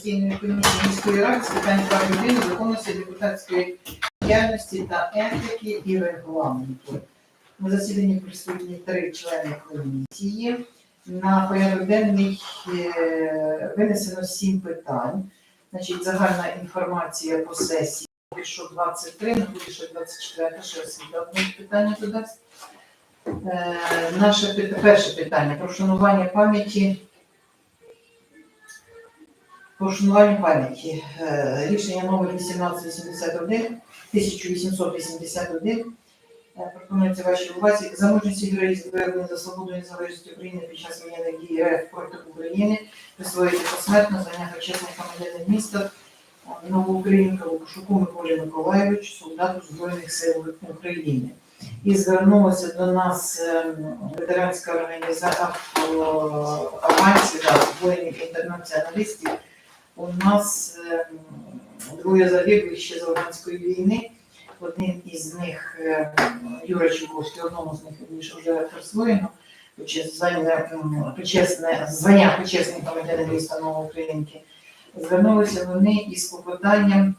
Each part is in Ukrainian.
постійної комісії міської ради з питань прав людини, законності депутатської діяльності та етики і регламенту. На засіданні присутні три члени комісії. На порядок денний е, винесено сім питань. Значить, загальна інформація по сесії. Поки що 23, не буде ще 24, ще освіта питання додасть. Е, Наше перше питання про вшанування пам'яті. Про вшанування пам'яті. Е, Рішення номер 1881, 1881. Е, Пропонується вашій увазі за мужність героїзм виявлення за свободу і незалежність України під час воєнних дій РФ проти України присвоїти посмертно звання почесних громадянина міста е, Новоукраїнка Лукашуку Миколі Миколаєвичу, солдату Збройних сил України. І звернулася до нас ветеранська організація авансів да, воїнів інтернаціоналістів. У нас ем, двоє загиблих ще з афганської війни. Один із них ем, Юра Чуковський, одному з них більше вже присвоєно. Ем, почесне, звання почесний громадянин міста Новоукраїнки. Звернулися вони із клопотанням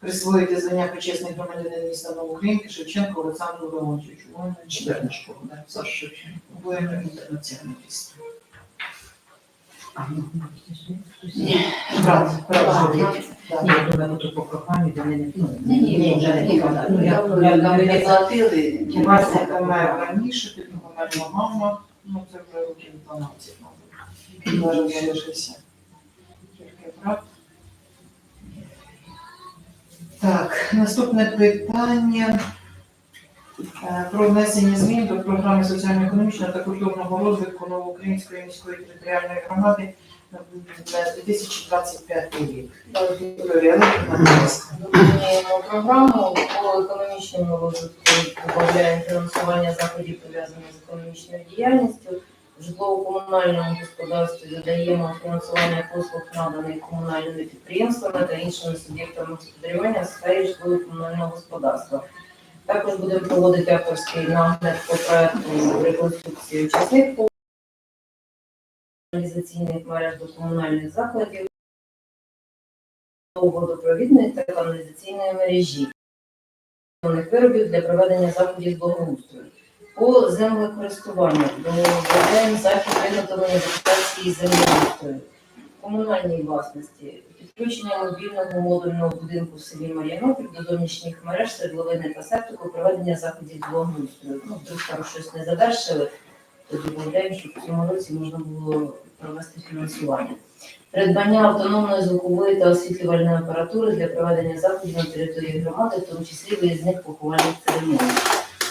присвоїти звання почесний громадянин міста Новоукраїнки Шевченко Олександру Леонтьовичу. Інженерна школа, да, Саша Шевченко. Воїну інтернаціоналіст. Ні, Брат, брат, брат. Ні, я думаю, тут по коханню до мене. Ні, ні, вже не. Ну, я Нам не платили. Вася помер раніше, потім померла мама, ну це вже років 12, мабуть. Зараз залишився тільки брат. Так, наступне питання про внесення змін до програми соціально-економічного та культурного розвитку Новоукраїнської міської територіальної громади на 2025 рік. Доповнюємо програму по економічному розвитку, додаємо фінансування заходів пов'язаних з економічною діяльністю. Житлово-комунальному господарстві додаємо фінансування послуг наданих комунальними підприємствами та іншими суб'єктами господарювання в сфері житлово-комунального господарства. Також будемо проводити авторський нагляд по проекту реконструкції очисних каналізаційних мереж до комунальних закладів. Водопровідної та каналізаційної мережі. Виробів для проведення заходів з благоустрою. По землекористуванню. Додаємо захід виготовлення депутатської землеустрою, комунальній власності, підключення мобільного модульного будинку в селі Мар'янополь до зовнішніх мереж свердловини та септику, проведення заходів благоустрою. Ну, вдруг там щось не завершили, то додаємо, щоб в цьому році можна було провести фінансування. Придбання автономної звукової та освітлювальної апаратури для проведення заходів на території громади, в тому числі виїзних поховальних церемоній,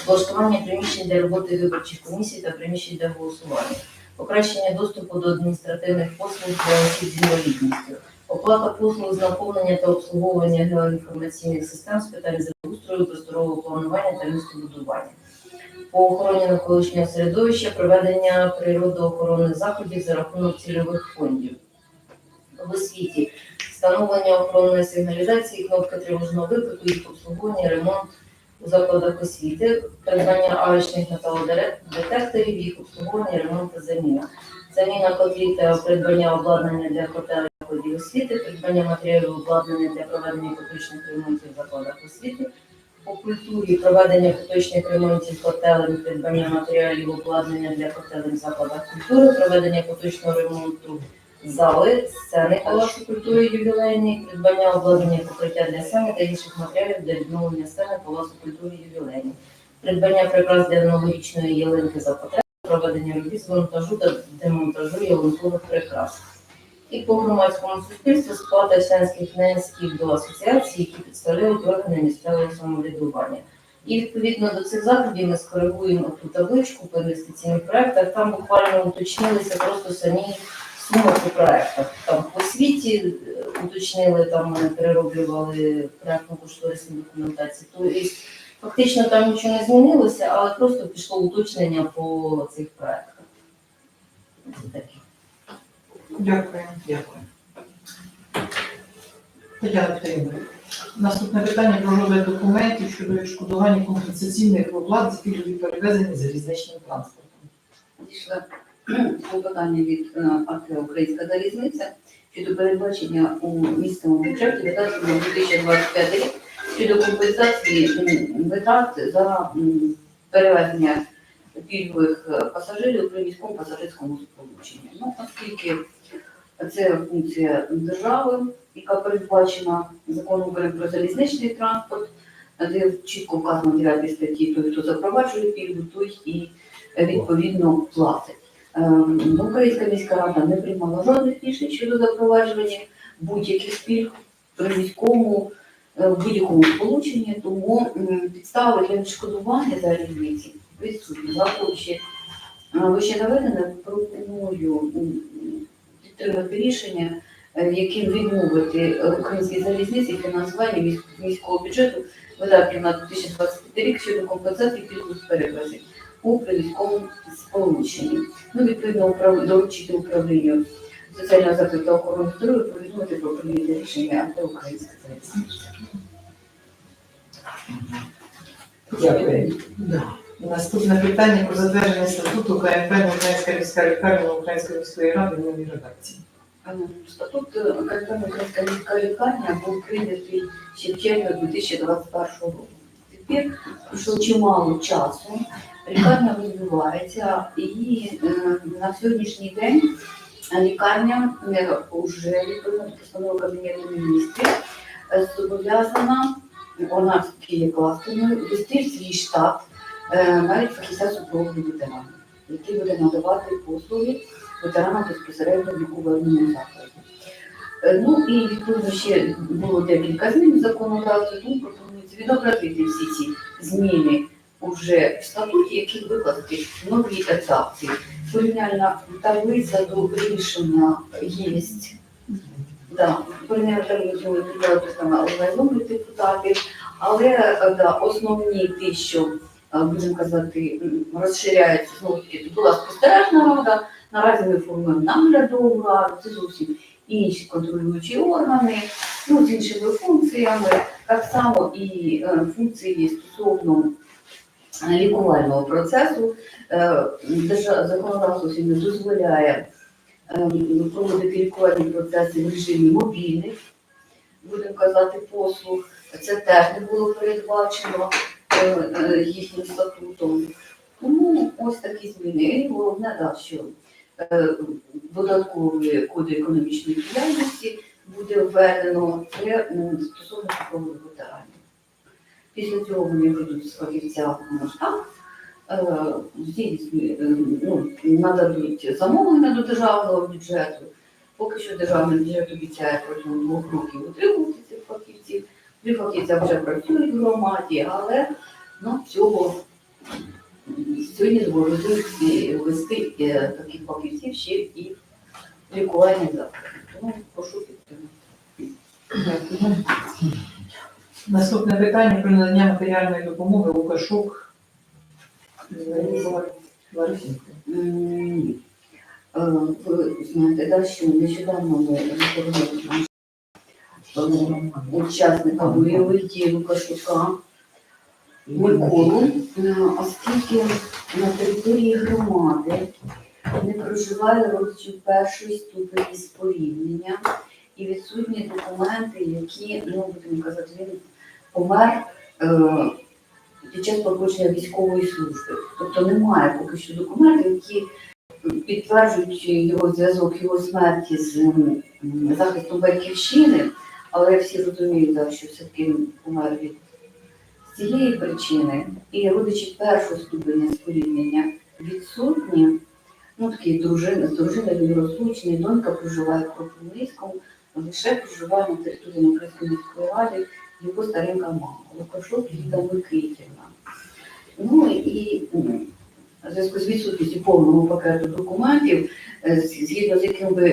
облаштування приміщень для роботи виборчих комісій та приміщень для голосування, покращення доступу до адміністративних послуг для осіб з інвалідністю, оплата послуг з наповнення та обслуговування геоінформаційних систем з питань землеустрою, просторового планування та містобудування. По охороні навколишнього середовища проведення природоохоронних заходів за рахунок цільових фондів в освіті, встановлення охоронної сигналізації, кнопки тривожного виклику, їх обслуговування, ремонт у закладах освіти, придбання арочних металодетекторів, їх обслуговування, ремонт та заміна. Заміна котлів та придбання обладнання для котелів закладів освіти, придбання матеріалів обладнання для проведення поточних ремонтів в закладах освіти, по культурі проведення поточних ремонтів котелень, придбання матеріалів обладнання для котелень в закладах культури, проведення поточного ремонту зали, сцени палацу культури ювілейні, придбання обладнання покриття для сцени та інших матеріалів для відновлення сцени палацу культури ювілейні, придбання прикрас для новорічної ялинки за потреби, проведення робіт з монтажу та демонтажу ялинкових прикрас. І по громадському суспільству сплата членських внесків до асоціацій, які представляють органи місцевого самоврядування. І відповідно до цих заходів ми скоригуємо ту табличку по інвестиційних проектах. Там буквально уточнилися просто самі суми по проектах. Там по світі е, уточнили, там ми перероблювали проектну кошторисну документацію. Тобто фактично там нічого не змінилося, але просто пішло уточнення по цих проектах. Це. Дякую. Дякую. Тетяна Петрівна, наступне питання про розгляд документів щодо відшкодування компенсаційних оплат за пільгові перевезення залізничним транспортом. Клопотання від е, АТ Українська залізниця щодо передбачення у місцевому бюджеті видатків на 2025 рік щодо компенсації витрат за перевезення пільгових е, пасажирів при міському пасажирському сполученні. Ну, оскільки це функція держави, яка передбачена законом про залізничний транспорт, де чітко вказано в 9 статті, той, хто запроваджує пільгу, той і відповідно платить. Ем, Українська міська рада не приймала жодних рішень щодо запровадження будь-яких пільг при міському е, в будь-якому сполученні, тому підстави для відшкодування за різниці відсутні. Враховуючи е, вище наведене, пропоную підтримати рішення, е, яким відмовити українській залізниці фінансування міського бюджету видатків на 2025 рік щодо компенсації пільгових перевезень у приміському сполученні. Ну, відповідно, доручити управлінню соціального захисту та охорони здоров'я повідомити про прийняття рішення антиукраїнської залізниці. Дякую. Наступне питання про затвердження статуту КНП Українська міська лікарня Української міської ради в новій редакції. Ем, Статут е, КНП Українська міська лікарня був прийнятий ще в червні 2021 року. Тепер пройшло чимало часу, лікарня розвивається і е, на сьогоднішній день лікарня е, вже відповідно до постанови Кабінету міністрів е, зобов'язана, вона є кластерною, вести свій штат е, навіть фахівця супроводу ветеранів, який буде надавати послуги ветеранам безпосередньо в лікувальному закладі. Е, Ну і відповідно ще було декілька змін в законодавстві, тому пропонується відобразити всі ці зміни уже в статуті, які викласти в новій редакції. Порівняльна таблиця до рішення є. Да, порівняльна таблиця підготували депутатів, але да, основні ті, що е, будемо казати, м, розширяються знову таки, була спостережна рада. Наразі ми формуємо наглядову раду, це зовсім інші контролюючі органи, ну, з іншими функціями. Так само і е, функції стосовно лікувального процесу. Е, Законодавство сьогодні дозволяє е, проводити лікувальні процеси в режимі мобільних, будемо казати, послуг. Це теж не було передбачено е, е, їхнім статутом. Тому ось такі зміни. І головне, да, що е, додаткові коди економічної діяльності буде введено це стосовно супроводу ветеранів. Після цього вони ведуть з на штаб, ну, нададуть замовлення до державного бюджету. Поки що державний бюджет обіцяє протягом двох років утримувати цих фахівців. Три фахівця вже працюють в громаді, але ну, цього сьогодні зможуть вести е, таких фахівців ще і в лікувальні. Тому прошу підтримати. Наступне питання про надання матеріальної допомоги Лукашук Ви знаєте, да, що нещодавно ми розповіли нашим учасникам бойових дій Лукашука Миколу, оскільки на території громади не проживає родичів першої ступені споріднення і відсутні документи, які, ну будемо казати, він помер е, під час проходження військової служби. Тобто немає поки що документів, які підтверджують його зв'язок, його смерті з захистом батьківщини, але всі розуміють, що все-таки помер від цієї причини, і родичі першого ступеня споріднення відсутні. Ну, такі дружини, з дружиною розлучений, донька проживає в Кропивницькому, лише проживає на території Української міської ради його старенька мама, Лукашов Ліда Микитівна. Ну і в зв'язку з відсутністю повного пакету документів, е, згідно з яким би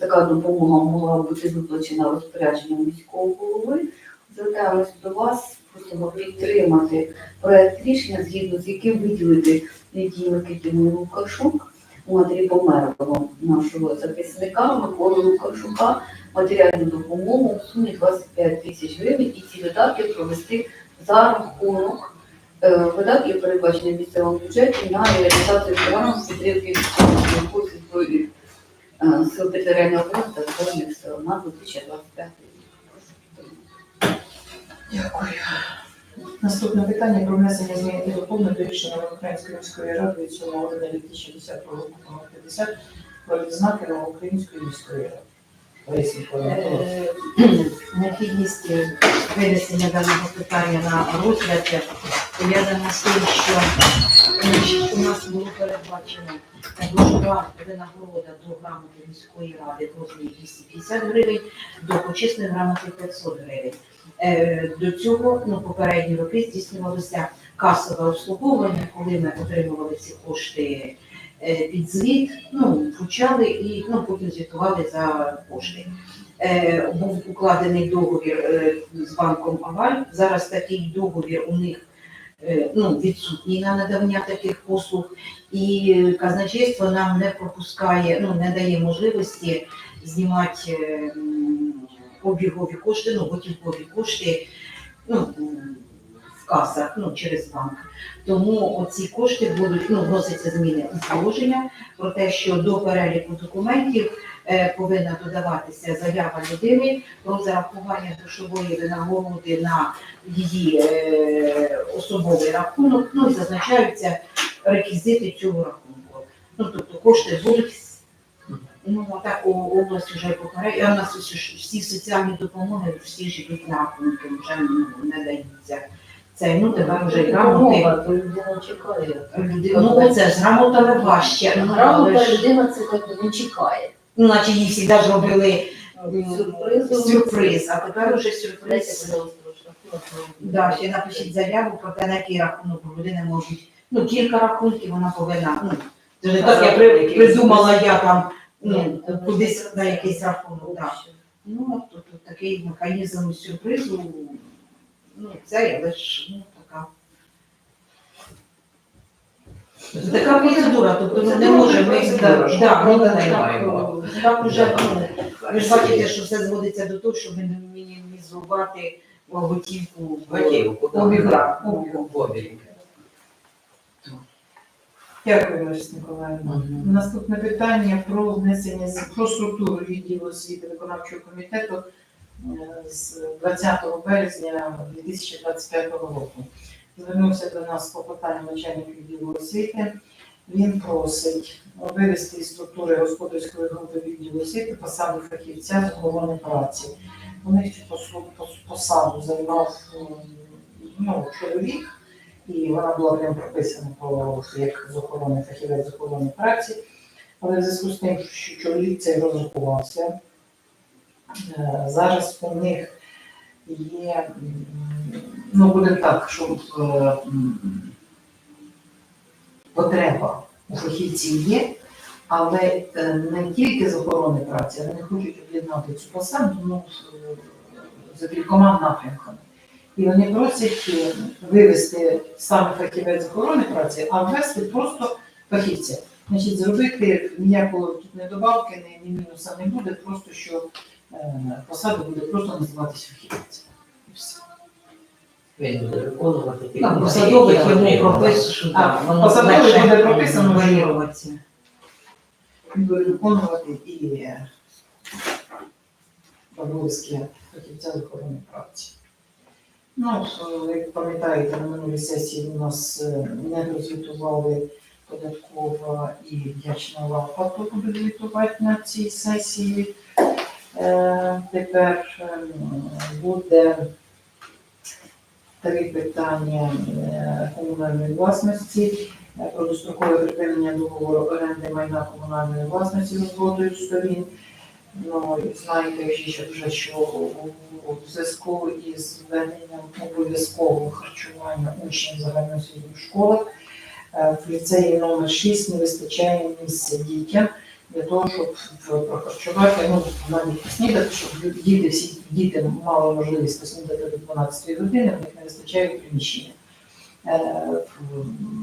така допомога могла бути виплачена розпорядженням міського голови, звертаємося до вас, просимо підтримати проект рішення, згідно з яким виділити Лідії Микитівну Лукашук, матері померлого нашого захисника Миколи Лукашука, матеріальну допомогу в сумі 25 тисяч гривень і ці видатки провести за рахунок е, видатків, передбачених місцевому бюджеті на реалізацію програм підтримки військової зброї е, сил територіальної оборони та збройних сил на 2025 рік. Дякую. Наступне питання про внесення змін і доповнень до рішення Української міської ради від 7 грудня 2010 року номер 50 про відзнаки Новоукраїнської міської ради. Миколаївна, Е, Необхідність е, винесення даного питання на розгляд е, пов'язана що е, у нас було передбачено грошова винагорода до грамоти міської ради в розмірі 250 гривень, до почесної грамоти 500 гривень. Е, До цього ну, попередні роки здійснювалося касове обслуговування, коли ми отримували ці кошти е, під звіт, ну, вручали і ну, потім звітували за кошти. Е, був укладений договір е, з банком Аваль. Зараз такий договір у них е, ну, відсутній на надавання таких послуг, і казначейство нам не пропускає, ну не дає можливості знімати е, обігові кошти, ну готівкові кошти ну, в касах, ну через банк. Тому оці кошти будуть ну, вносяться зміни у положення про те, що до переліку документів е, повинна додаватися заява людини про зарахування грошової винагороди на її е, особовий рахунок, ну і зазначаються реквізити цього рахунку. Ну тобто кошти будуть. Ну, так у область вже попередньо, у нас всі, соціальні допомоги, всі ж йдуть рахунки, вже не даються. Це, ну, тепер вже грамоти. Людина чекає. Ну, це ж грамота важче. Грамота людина це так не чекає. Ну, наче їй завжди ж робили Сюрпризом. сюрприз, а тепер уже сюрприз. Да, ще напишіть заяву про те, на який рахунок у людини можуть. Ну, кілька рахунків вона повинна. Ну, це не так, я при- придумала я там ну, кудись на якийсь рахунок. Да. Ну, тут, тут такий механізм сюрпризу. Ну, це, але ж ну, така. Процедура, тобто ми не можемо. Ми, да, да, ми не маємо. Так уже, ну, ви ж бачите, що все зводиться до того, щоб мінімізувати готівку. Готівку. Обігра. Дякую, Лариса Миколаївна. Наступне питання про внесення про структуру відділу освіти виконавчого комітету е, з 20 березня 2025 року. Звернувся до нас по питанню начальник відділу освіти. Він просить вивести із структури господарської групи відділу освіти посаду фахівця з охорони праці. У них цю посаду займав ну, чоловік, і вона була прям прописана по як з охорони фахівець з охорони праці. Але в зв'язку з тим, що чоловік цей розрахувався, е, зараз у них є, ну буде так, що е, потреба у фахівців є, але е, не тільки з охорони праці, вони хочуть об'єднати цю посаду ну, за кількома напрямками. І вони просять е, вивести саме фахівець охорони праці, а ввести просто фахівця. Значить, зробити ніякого тут не добавки, ні, мінуса не буде, просто що посада буде просто називатися фахівець. Він буде виконувати йому що так, воно легше буде прописано, що- варіюватися. Він буде виконувати і е, обов'язки фахівця з охорони праці. Ну, е, як пам'ятаєте, на минулій сесії у нас е, не розвітували податкова і вдячна лапа, хто буде звітувати на цій сесії. Е, Тепер е, буде три питання е, комунальної власності про дострокове припинення договору оренди майна комунальної власності з згодою сторін. Ну, знаєте ще вже, що у- зв'язку із введенням обов'язкового харчування учнів загальноосвітніх школах в ліцеї номер 6 не вистачає місця дітям для того, щоб прохарчувати, ну, навіть поснідати, щоб діти, всі діти мали можливість поснідати до 12 години, в них не вистачає приміщення. Е,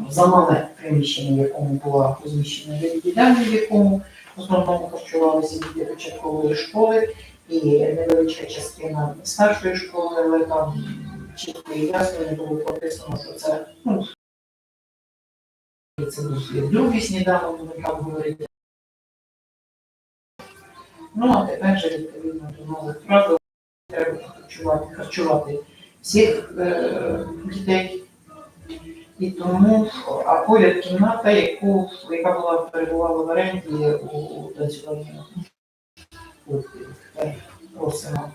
Замале приміщення, в якому була розміщена відділяння, в якому в основному харчувалися діти початкової школи і невеличка частина старшої школи, але там чітко і ясно не було прописано, що це ну, це був другий сніданок, ми там говорити Ну, а тепер же відповідно до нових правил треба харчувати, харчувати всіх е, дітей. І тому, а поряд кімната, яку, яка була перебувала в оренді у Танцювальному. Просимо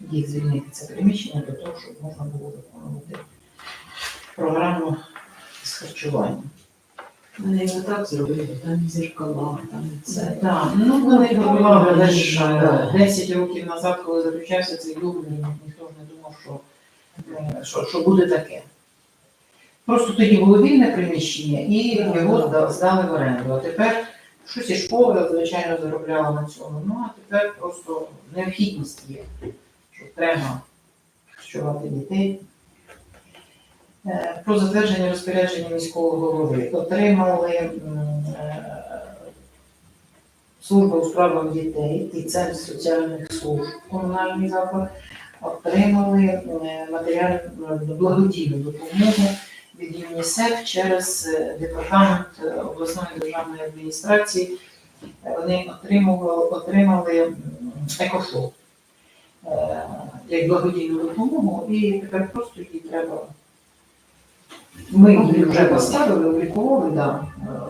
їх звільнити це приміщення для того, щоб можна було виконувати програму з харчування. Вони його так зробили, там зеркала, там це. Так, ну вони будували лише е, 10 років назад, коли заключався цей договір, ніхто ж не думав, що, е, що, що буде таке. Просто тоді було вільне приміщення і його зда- здали в оренду. А тепер щось і школа, звичайно, заробляла на цьому. Ну а тепер просто необхідність є, що треба харчувати дітей. Е, Про затвердження розпорядження міського голови отримали е, служба у справах дітей і центр соціальних служб комунальний заклад отримали е, матеріальну благодійну допомогу від ЮНІСЕФ через е, департамент е, обласної державної адміністрації. Е, Вони отримували, отримали м, екофлоу е, як благодійну допомогу, і тепер просто її треба. Ми її вже поставили, облікували, да,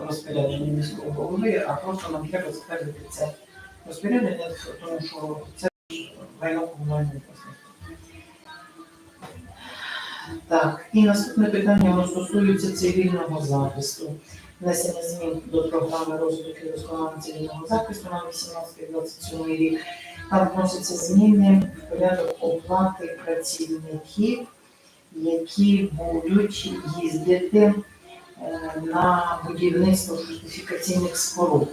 розпорядження міського голови, а просто нам треба затвердити це розпорядження, тому що це майно комунальної власності. Так, і наступне питання воно стосується цивільного захисту. Внесення змін до програми розвитку і вдосконалення цивільного захисту на 18-27 рік. Там вносяться зміни в порядок оплати працівників, які будуть їздити е, на будівництво фортифікаційних споруд.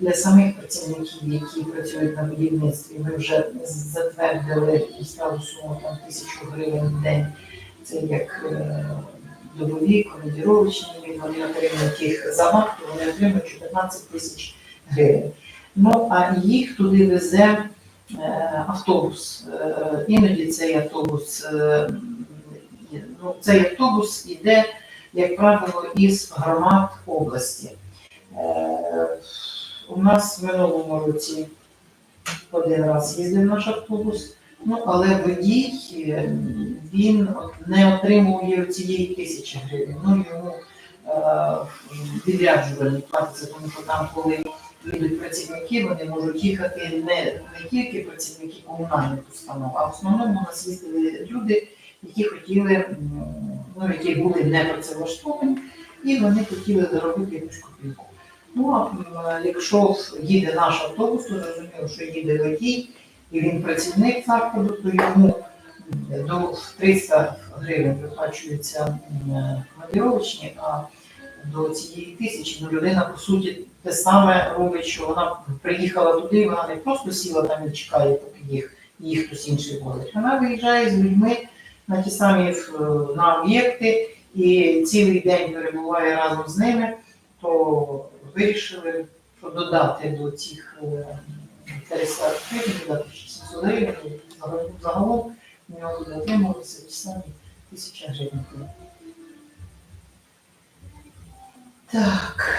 Для самих працівників, які працюють на будівництві, ми вже затвердили сталу суму там тисячу гривень в день. Це як е, добові, командіровочні, вони отримують їх за вахту, вони отримують 14 тисяч гривень. Ну а їх туди везе е, автобус. Іноді цей автобус, ну, цей автобус іде, як правило, із громад області. Е, У нас в минулому році один раз їздив наш автобус, ну але водій е, він не отримує цієї тисячі гривень. Ну йому е, відряджувальні платиться, тому що там, коли їдуть працівники, вони можуть їхати не, не тільки працівники комунальних установ, а в основному у нас їздили люди, які хотіли, ну які були не працевлаштовані, і вони хотіли заробити якусь копійку. Ну, а якщо їде наш автобус, то зрозуміло, що їде водій, і він працівник закладу, то йому до 300 гривень виплачуються командировочні, а до цієї тисячі ну, людина, по суті, те саме робить, що вона приїхала туди, вона не просто сіла там і чекає, поки їх, їх хтось інший возить. Вона виїжджає з людьми на ті самі е, на об'єкти і цілий день перебуває разом з ними, то вирішили додати до цих е, 300 гривень, додати 600 гривень, загалом- у нього буде отримуватися тисяча гривень. Так,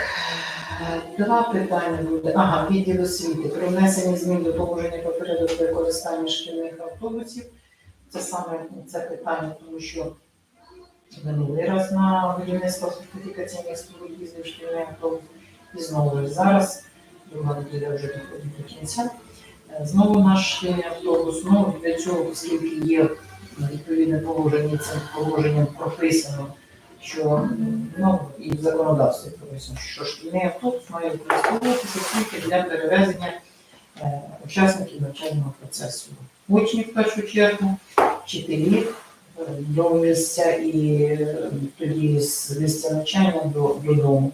два питання буде. Ага, відділ освіти. Про внесення змін до положення про порядок використання шкільних автобусів. Це саме це питання, тому що минулий раз на будівництво фортифікаційних споруд їздив шкільний автобус. І знову зараз, друга неділя вже доходить до кінця. Е, Знову наш шкільний автобус. Ну, для цього, оскільки є відповідне положення, цим положенням прописано, що ну, і в законодавстві прописано, що шкільний автобус має використовуватися тільки для перевезення е, учасників навчального процесу. Учнів в першу чергу, вчителів е, до місця і е, тоді з місця навчання до, додому.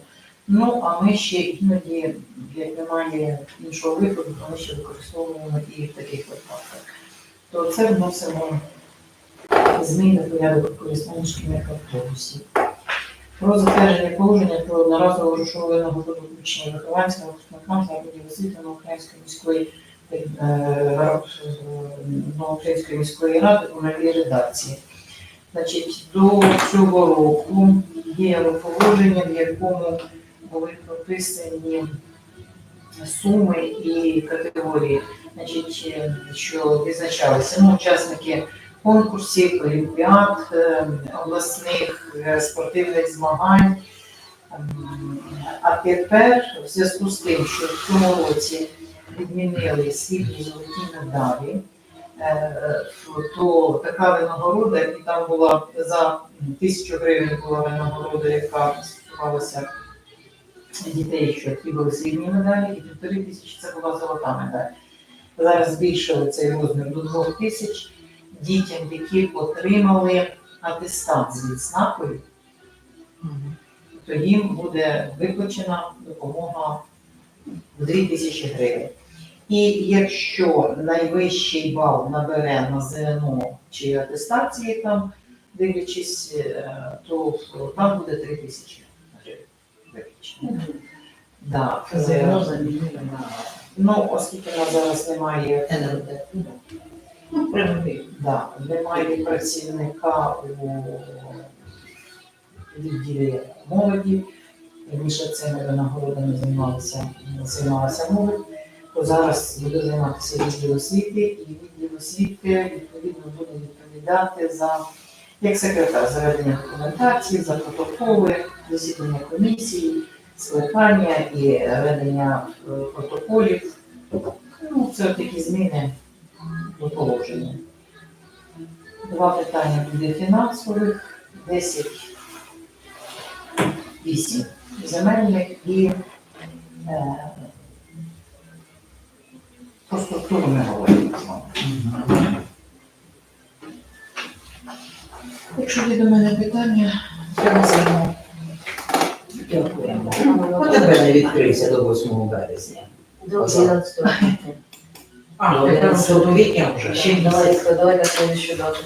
Ну, а ми ще іноді, як немає іншого виходу, то ми ще використовуємо і в таких випадках. То це вносимо зміни порядок використання шкільних автобусів. Про затвердження положення про одноразову грошову винагороду учнів вихованцям випускникам закладів освіти Новоукраїнської міської е, ра- е, Новоукраїнської міської ради у новій редакції. Значить, до цього року діяло положення, в якому були прописані суми і категорії, значить, е, що відзначалися ну, учасники конкурсів, олімпіад, е, обласних е, спортивних змагань. А тепер, в зв'язку з тим, що в цьому році відмінили срібні золоті медалі, е, то така винагорода, і там була за тисячу гривень була винагорода, яка стосувалася дітей, що отримали срібні медалі, і півтори тисячі це була золота медаль. Зараз збільшили цей розмір до двох тисяч дітям, які отримали атестат з відзнакою, то їм буде виплачена допомога в 2 тисячі гривень. І якщо найвищий бал набере на ЗНО чи атестації там, дивлячись, е, то там буде 3 тисячі гривень. Да, е, ЗНО замінили на Ну, оскільки нас зараз немає ну. Да, немає працівника у відділі молоді. Раніше цими винагородами займалася молодь, зараз буде займатися відділ освіти, і відділ освіти відповідно буде відповідати за як секретар за ведення документації, за протоколи, засідання комісії, скликання і ведення е, протоколів. Ну, це такі зміни до положення. Два питання буде фінансових, 10, 8 земельних і е, про хто ми говоримо з. Якщо є до мене питання, я звернути. Дякуємо. Ну, тебе не відкрився до 8 березня. До 11 А, ну, 15 квітня вже. Давайте, давайте следующую дату.